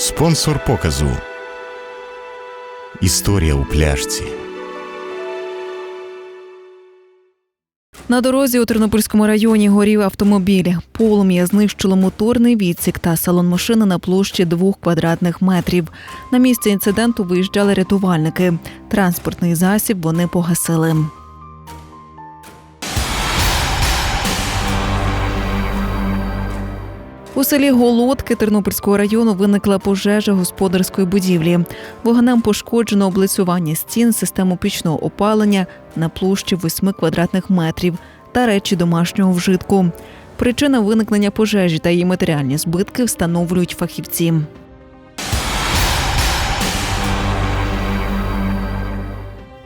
Спонсор показу. Історія у пляшці. На дорозі у Тернопільському районі горів автомобіль. Полум'я знищило моторний відсік та салон машини на площі двох квадратних метрів. На місце інциденту виїжджали рятувальники. Транспортний засіб вони погасили. У селі Голодки Тернопільського району виникла пожежа господарської будівлі. Вогнем пошкоджено облицювання стін, систему пічного опалення на площі 8 квадратних метрів та речі домашнього вжитку. Причина виникнення пожежі та її матеріальні збитки встановлюють фахівці.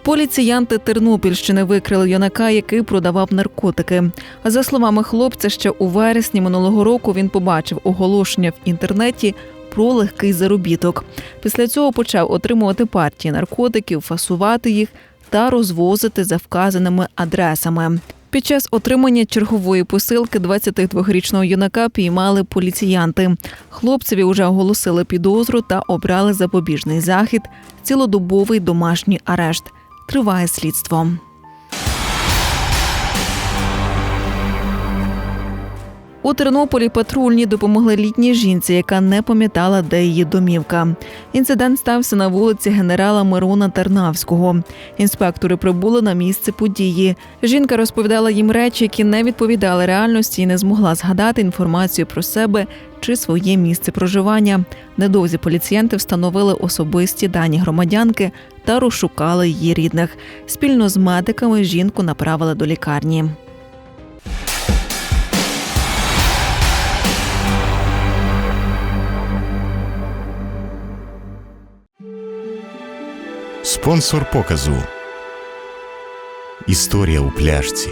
Поліціянти Тернопільщини викрили юнака, який продавав наркотики. За словами хлопця, ще у вересні минулого року він побачив оголошення в інтернеті про легкий заробіток. Після цього почав отримувати партії наркотиків, фасувати їх та розвозити за вказаними адресами. Під час отримання чергової посилки 22-річного юнака піймали поліціянти. Хлопцеві вже оголосили підозру та обрали запобіжний захід цілодобовий домашній арешт. Триває слідство. У Тернополі патрульні допомогли літній жінці, яка не пам'ятала, де її домівка. Інцидент стався на вулиці генерала Мирона Тарнавського. Інспектори прибули на місце події. Жінка розповідала їм речі, які не відповідали реальності, і не змогла згадати інформацію про себе чи своє місце проживання. Недовзі поліціянти встановили особисті дані громадянки та розшукали її рідних. Спільно з медиками жінку направили до лікарні. Спонсор показу. Історія у пляшці.